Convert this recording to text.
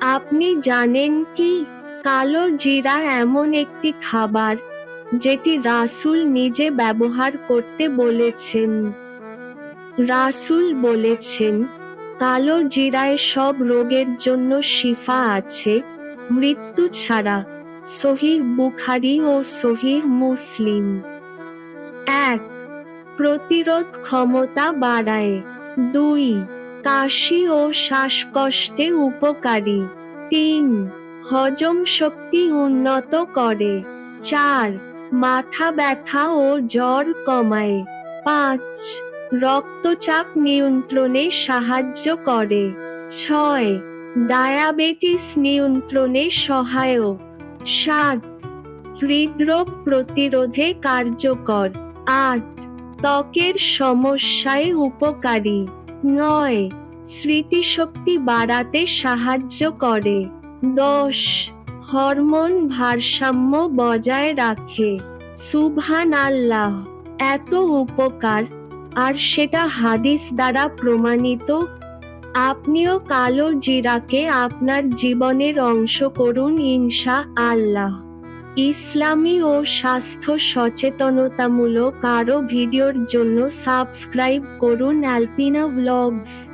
আপনি জানেন কি, কালো জিরা এমন একটি খাবার যেটি রাসূল নিজে ব্যবহার করতে বলেছেন। রাসূল বলেছেন, কালো জিরায় সব রোগের জন্য শিফা আছে, মৃত্যু ছাড়া সহিহ বুখারি ও সহিহ মুসলিম। এক, প্রতিরোধ ক্ষমতা বাড়ায়। দুই, কাশি ও শ্বাসকষ্টে উপকারী। তিন, হজম শক্তি উন্নত করে। চার, মাথা ব্যথা ও জ্বর কমায়। পাঁচ, রক্তচাপ নিয়ন্ত্রণে সাহায্য করে। ছয়, ডায়াবেটিস নিয়ন্ত্রণে সহায়ক। সাত, হৃদরোগ প্রতিরোধে কার্যকর। আট ত্বকের সমস্যায় উপকারী। নয়, স্মৃতিশক্তি বাড়াতে সাহায্য করে। দশ, হরমোন ভারসাম্য বজায় রাখে। সুবহান আল্লাহ এত উপকার, আর সেটা হাদিস দ্বারা প্রমাণিত। আপনিও কালো জিরাকে আপনার জীবনের অংশ করুন ইনশা আল্লাহ ইসলামী ও স্বাস্থ্য সচেতনতামূলক আরও ভিডিওর জন্য সাবস্ক্রাইব করুন অ্যালপিনা ব্লগস।